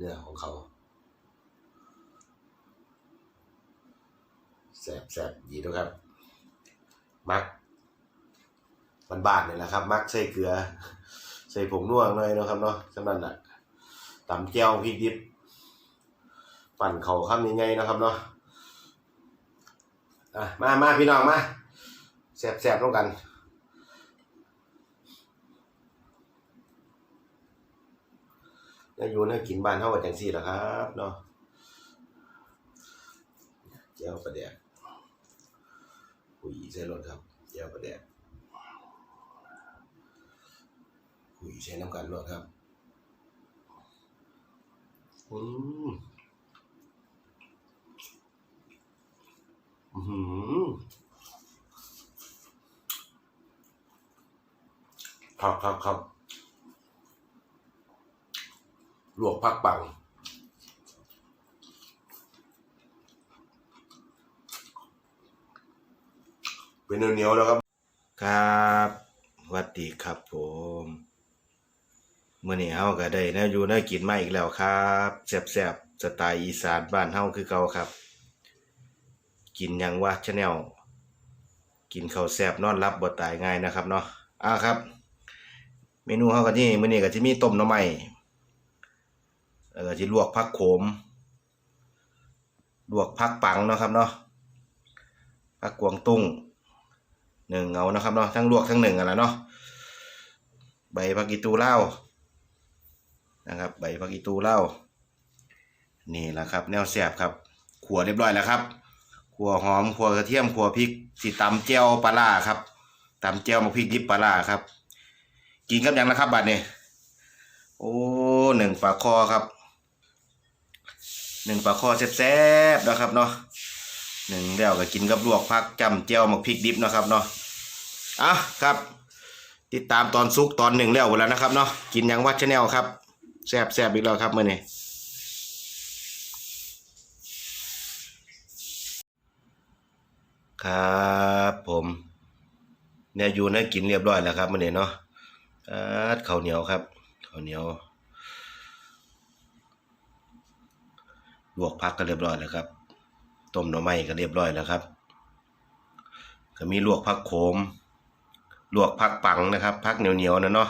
เนื้อของเขาแสบแสบดีด้วยครับ มักมันบาดเนี่ยแหละครับ มักใส่เกลือ ใส่ผงนัวหน่อยนะครับเนาะสำนันน่ะตำแก้วพริกดิบ ปั่นเขาข้ามยังไงนะครับเนาะอะมามาพี่น้องมาแสบแสบร่วมกัน แล้วอยู่น่ากินบ้านเท่ากับจังซี่หละครับเนาะเจ้าประเดี๋ยวคุยใส่รถครับเจ้าประเดี๋ยวคุยใช้น้ำกันรถครับอืมอือหือครับครับครับ ลวกผักปังเป็นเหนียวๆแล้วครับ ครับวัสดีครับผมเมื้อนี้เฮาก็ได้แนวอยู่แนวกินมาอีกแล้วครับแซ่บๆสไตล์อีสานบ้านเฮาคือเก่าครับ กินยังวะชาแนลกินข้าวแซ่บนอนรับบ่ตายง่ายนะครับเนาะอ่าครับ เมนูเฮาก็นี่มื้อนี้ก็สิมีต้มหน่อไม้ แล้วก็ที่ลวกผักโขม ลวกผักปังเนาะครับเนาะผักกวางตุ้งหนึ่งเอานะครับเนาะทั้งลวกทั้งหนึ่งอะละเนาะใบผักอีตูเล่านะครับ ใบผักอีตูเล่านี่แหละครับ แนวแสบครับขัวเรียบร้อยแล้วครับขัวหอมขัวกระเทียมขัวพริกสีตำเจียวปลาล่าครับตำเจียวมาพริกดิบปลาล่าครับ กินกับยังนะครับบัดเนี้โอ้หนึ่งปลาคอครับ หนึ่งปลาคอแซ่บๆนะครับเนาะหนึ่งแล้วก็กินกับลวกผักจำเจียวหมักพริกดิบนะครับเนาะอะครับ ติดตามตอนซุกตอนหนึ่งแล้วหมดแล้วนะครับเนาะกินยังวัดชาแนลครับแซ่บแซ่บอีกแล้วครับเมื่อนี้ครับผมเนี่ยอยู่นะกินเรียบร้อยแล้วครับเมื่อนี้เนาะข้าวเหนียวครับข้าวเหนียว ลวกผักก็เรียบร้อยแล้วครับ ต้มหน่อไม้ก็เรียบร้อยแล้วครับ ก็มีลวกผักโขม ลวกผักปังนะครับผักเหนียวๆนะเนาะ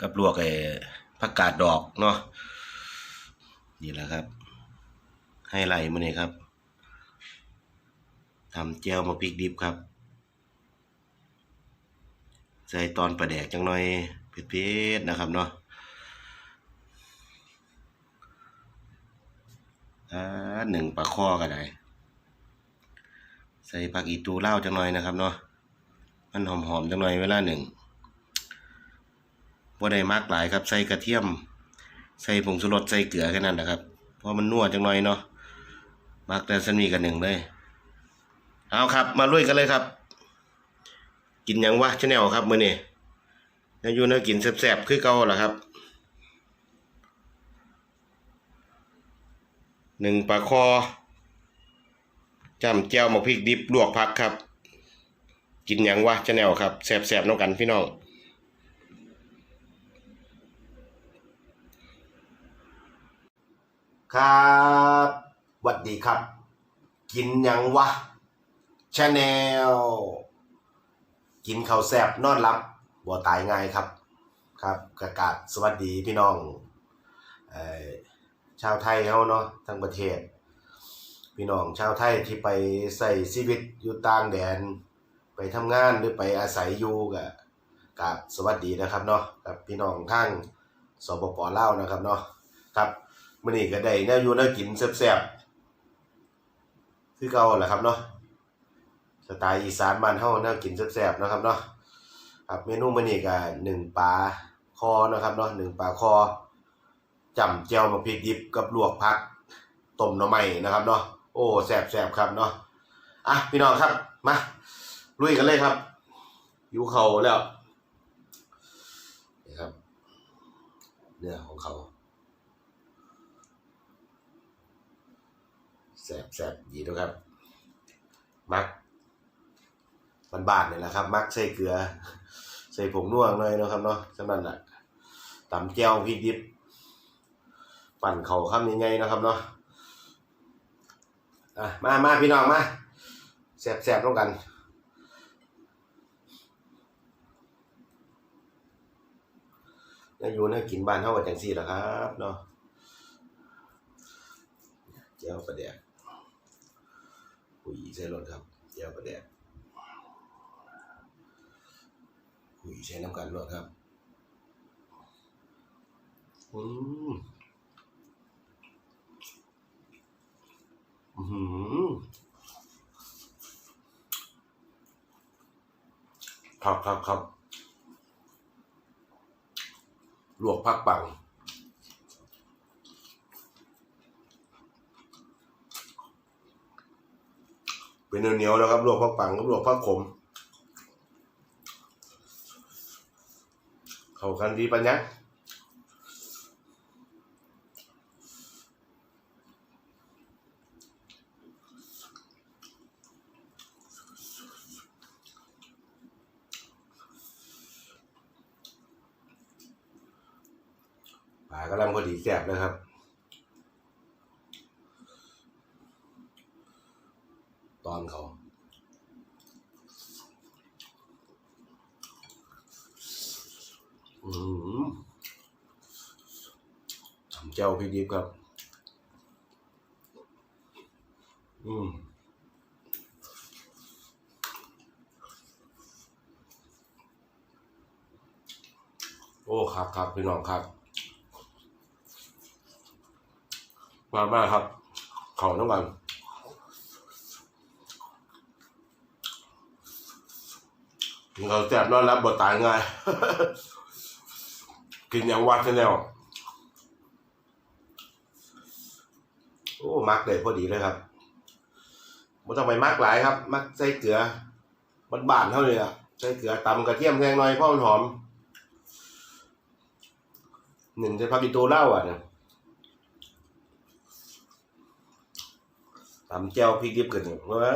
กับลวกไอ้ผักกาดดอกเนาะ นี่แหละครับ ให้ไหลมื้อนี้ครับทำแจ่วมาพริกดิบครับ ใส่ตอนประแดกจังหน่อยเผ็ดๆนะครับเนาะ อ่าหนึ่งปลาข้อก็ได้ใส่ผักอีตูเล่าจังหน่อยนะครับเนาะมันหอมๆจังหน่อยเวลาหนึ่งบ่ได้มากหลายครับ ใส่กระเทียม ใส่ผงชูรสใส่เกลือแค่นั้นนะครับ เพราะมันนัวจังหน่อยเนาะมักแต่สันมีกันหนึ่งเลย เอาครับ มาลุยกันเลยครับ กินยังวะชาแนลครับมื้อนี้แล้วอยู่นวกินแซ่บๆคือเก่าล่ะครับ หนึ่งปลาคอจำแก้วหมกพริกดิบลวกผักครับ กินยังวะจะแนวครับแสบๆน้องกันพี่น้องครับหวัดดีครับ กินยังวะชาแนลกินข้าวแซบนอนหลับบ่ตายง่ายครับ ครับกระกาศสวัสดีพี่น้องเอ่อ ชาวไทยเขาเนาะทั้งประเทศ พี่น้องชาวไทยที่ไปใส่ชีวิตอยู่ต่างแดน ไปทำงานหรือไปอาศัยอยู่กับกับสวัสดีนะครับเนาะกับพี่น้องทางสปปลาวนะครับเนาะครับมื้อนี้ก็ได้แนวอยู่แนวกินแซ่บๆคือเก่าแหละครับเนาะสไตล์อีสานบ้านเฮาแนวกินแซ่บๆนะครับเนาะครับเมนูมื้อนี้ก็หนึ่งปลาคอนะครับเนาะหนึ่งปลาคอ จำเจียวมาพริกดิบกับลวกผักต้มหน่อไม้นะครับเนาะโอ้แซ่บแซ่บครับเนาะอะพี่น้องครับมาลุยกันเลยครับอยู่เขาแล้วนี่ครับเนื้อของเขาแซ่บแซ่บดีด้วยครับ มักมันบาดเนี่ยแหละครับ มักใส่เกลือ ใส่ผงนัวหน่อยเนาะครับเนาะสำนันน่ะตำแจ่วพริกดิบ ปั่นเขาข้ามยังไงนะครับเนาะอะมามาพี่น้องมาแสบๆต้องกันนี่ยอยู่นี่กินบ้านเท่ากับจังซี่หละครับเนาะเจ้าประเดี๋ยวคุยใส่รถครับเจ้าประเดี๋ยวคุยใช้น้ำกันรถครับอืมอือหือ ครับครับครับลวกผักปังเป็นเหนียวๆนะครับลวกผักปังกับลวกผักขมเข้ากันดีปัญญะากำลังพอดีแซ่บเลยครับตอนเขาอืมทำเจ้าพริกดิบครับ อืมโอ้ครับครับพี่น้องครับ มามาครับ เขาน้ำมันเราแซ่บนอนรับบทตายง่าย กินอย่างวัดแนวโอ้มักเลยพอดีเลยครับไม่ต้องไปมักหลายครับ มักใส่เกลือมันบานเท่านี้อะใส่เกลือตำกระเทียมแพงหน่อยเพราะมันหอมหนึ่งใส่พาปิโตเล้าอะเนี่ย ตำแจ่วพริกดิบกันเนี่ยว่า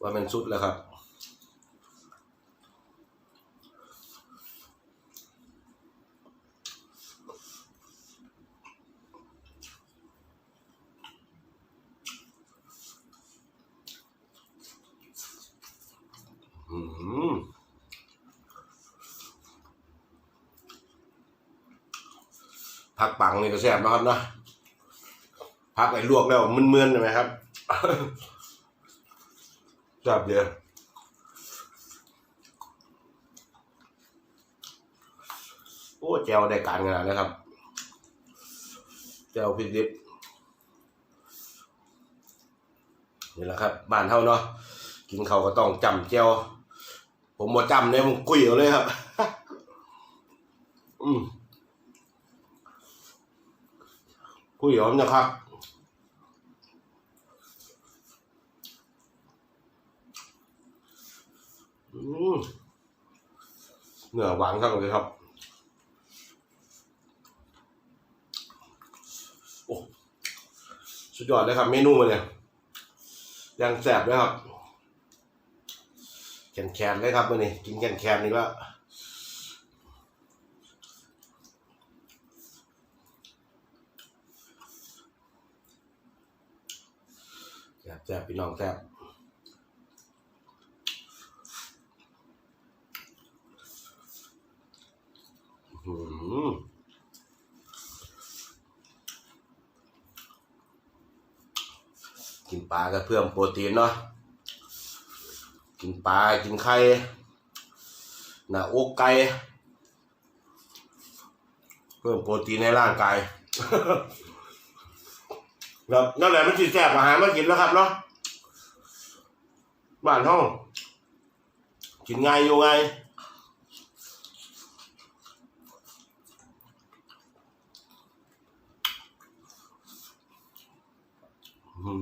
ว่ามันสุดแล้วครับผักปังนี่ก็แซ่บนะครับนะ ผักไอ้ลวกแล้วมึนๆใช่ไหมครับแซ่บเดียวโอ้แจวได้การขนาดนะครับแจวพริกดิบนี่แหละครับบ้านเท่าเนาะกินเขาก็ต้องจำเจียวผมบ่จำเนี่ยผมกุยเอาเลยครับ อืมกุยเอานะครับ อืม เนื้อหวานทั้งเลยครับ โอ้สุดยอดเลยครับ เมนูมาเนี่ยยังแสบเลยครับ แขนแขนเลยครับวันนี้กินแขนแขนนี่ก็แซ่บแซ่บพี่น้องแซ่บอื้อหือ กินปลาก็เพิ่มโปรตีนเนาะ กินปลา กินไข่หน้าอกไก่ เพิ่มโปรตีนในร่างกายครับนั่นแหละมันจิแซ่บอาหารมากินแล้วครับเนาะ บ้านห้องกินง่ายอยู่ไงายอื้อหือ ครั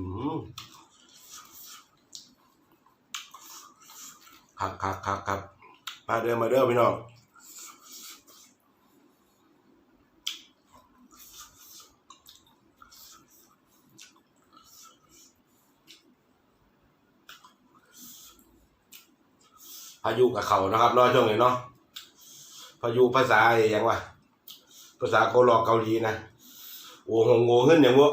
บครับครับครับมาเด้อมาเด้อพี่น้องพายุกับเขานะครับเนาะช่วงนี้เนาะพายุภาษาอะไรย่างวะภาษาเกาหลีเกาหลีนะโอ้โหโง่ขึ้นอย่างวะ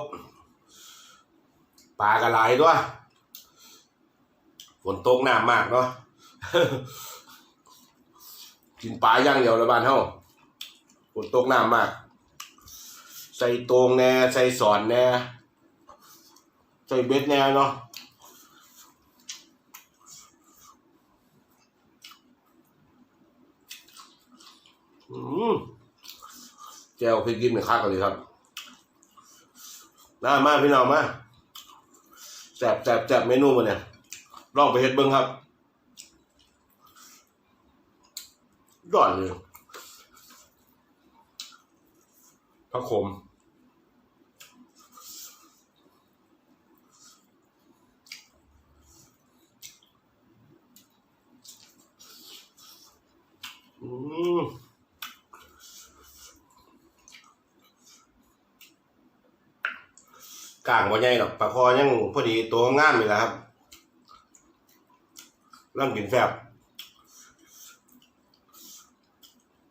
ปลากระไหลตัวฝนตกหนามากเนาะกินปลาย่างเดียวละบ้านเฮาฝนตกหนามาก ใส่ตรงแน่ใส่สอนแน่ใส่เบ็ดแน่เนาะอืมแก้วพริกยิ้มหนึ่งข้าวกันเลยครับน่ามาพี่น้องมา แสบแสบแสบเมนูมันเนี่ยลองไปเฮ็ดเบิ้งครับยอดเลยพระคม อืมกลางว่ใหญ่หรอกปลาคอยังพอดีตัวงามอยู่แล้วครับเริ่มกินแฟบ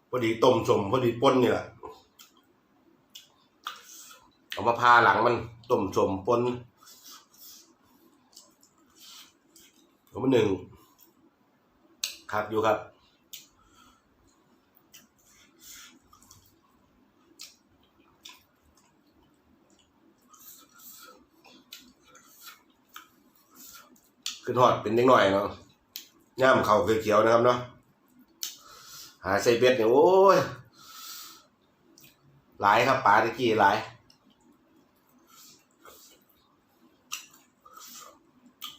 พอดีต้มสมพอดีป่นนี่แหละเอามาพาหลังมันต้มสมป่นเอามาหนึ่งครับอยู่ครับ ขึ้นหอดเป็นเล็กหน่อยเนาะย่ามเขาเขียวๆนะครับเนาะหาใส่เบ็ดเนี่ยโอ้ยหลายครับปลาตะกี้หลาย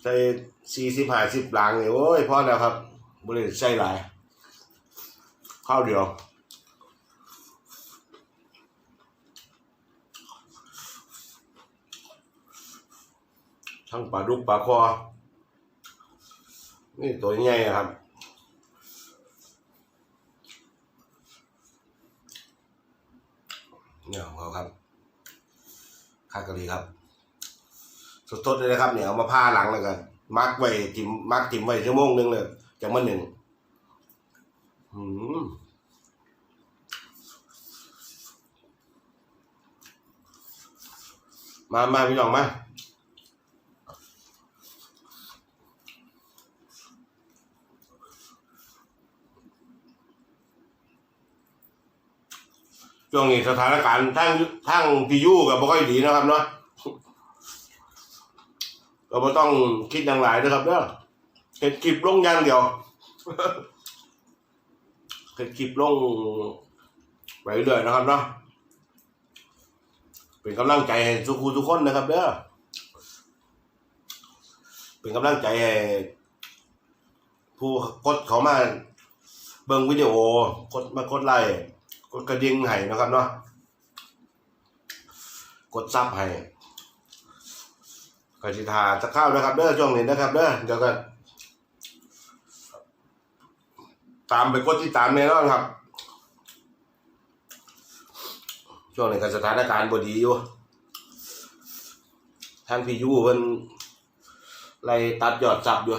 ใส่สี่สิบห้าสิบหลังเนี่ยโอ้ยพอแล้วครับบริษัทใส่หลายข้าวเดียวทั้งปลาดุกปลาคอ นี่ตัวใหญ่ครับ เนี่ยของเขาครับคากะรีครับ สดๆเลยนะครับเนี่ยเอามาผ้าหลังแล้วกันมักไว้จิมมักจิมไว้ชั่วโมงหนึงเลยจากมันหนึ่งหืมมา มาพี่น้องมา ช่วงนี้สถานการณ์ทั้งทั้งพียูกับบ่ค่อยดีนะครับเนาะก็บ่ต้องคิดอย่างไรนะครับเด้อเห็ดคลิปลงอย่างเดียวเห็ดคลิปลงไปเรื่อยนะครับเนาะเป็นกำลังใจให้ทุกคนทุกคนนะครับเด้อเป็นกำลังใจให้ผู้กดเขามาเบิ่งวิดีโอกดมากดไลค์ กดกระดิ่งให้นะครับเนาะกดซับให้กสิทาจะเข้านะครับเด้อช่วงนี้นะครับเด้อเดี๋ยวกันตามไปกดที่ตามแน่นอนครับ ช่วงนี้ก็สถานการณ์บดีอยู่ทางพี่ยูเพิ่นไล่ตัดยอดซับอยู่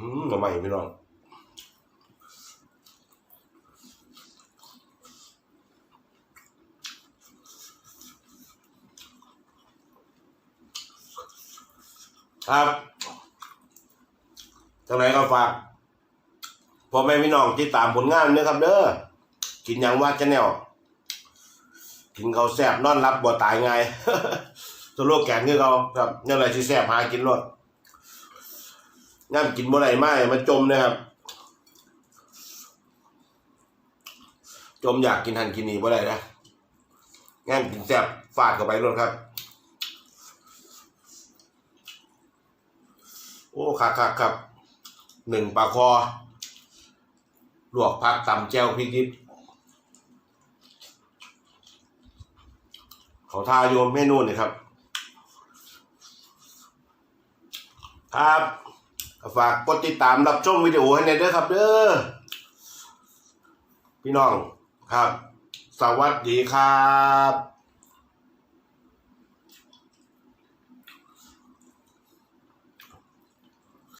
อืมทำไมพี่น้องครับทางไหนก็ฝากพ่อแม่พี่น้องที่ตามผลงานเนี่ยครับ เด้อ กินยังว่าจะแนว กินเขาแซ่บนอนรับบ่ตายไงตัวโลกแกนคือเขาครับเนี่ยอะไรที่แซ่บหากินรส งามกินบ่ได้มาให้มันจมนะครับ จมอยากกินหันกินนี่บ่ได้นะงามกินแซ่บฟาดเข้าไปรถครับ โอ้คักคักครับหนึ่งปลาคอลวกผักตำแจ่วพริกดิบเขาทาโยมเมนูนี่ครับ ครับ ฝากกดติดตามรับชมวิดีโอให้ในเด้อครับ เด้อพี่น้องครับ สวัสดีครับ